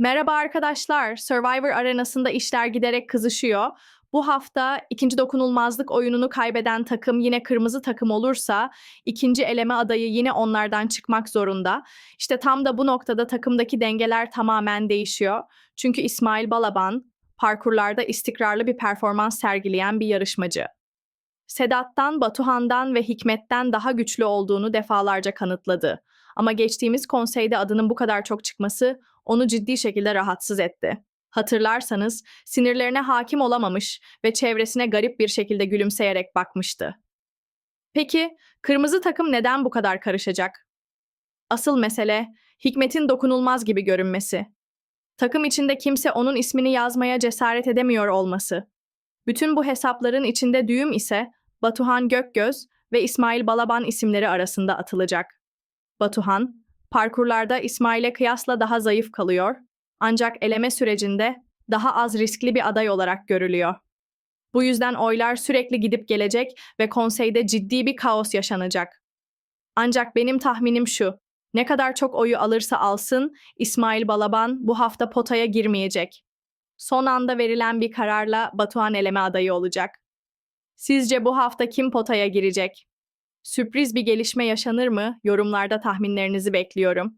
Merhaba arkadaşlar. Survivor arenasında işler giderek kızışıyor. Bu hafta ikinci dokunulmazlık oyununu kaybeden takım yine kırmızı takım olursa ikinci eleme adayı yine onlardan çıkmak zorunda. İşte tam da bu noktada takımdaki dengeler tamamen değişiyor. Çünkü İsmail Balaban parkurlarda istikrarlı bir performans sergileyen bir yarışmacı. Sedat'tan, Batuhan'dan ve Hikmet'ten daha güçlü olduğunu defalarca kanıtladı. Ama geçtiğimiz konseyde adının bu kadar çok çıkması onu ciddi şekilde rahatsız etti. Hatırlarsanız sinirlerine hakim olamamış ve çevresine garip bir şekilde gülümseyerek bakmıştı. Peki kırmızı takım neden bu kadar karışacak? Asıl mesele Hikmet'in dokunulmaz gibi görünmesi. Takım içinde kimse onun ismini yazmaya cesaret edemiyor olması. Bütün bu hesapların içinde düğüm ise Batuhan Gökgöz ve İsmail Balaban isimleri arasında atılacak. Batuhan, parkurlarda İsmail'e kıyasla daha zayıf kalıyor ancak eleme sürecinde daha az riskli bir aday olarak görülüyor. Bu yüzden oylar sürekli gidip gelecek ve konseyde ciddi bir kaos yaşanacak. Ancak benim tahminim şu, ne kadar çok oyu alırsa alsın İsmail Balaban bu hafta potaya girmeyecek. Son anda verilen bir kararla Batuhan eleme adayı olacak. Sizce bu hafta kim potaya girecek? Sürpriz bir gelişme yaşanır mı? Yorumlarda tahminlerinizi bekliyorum.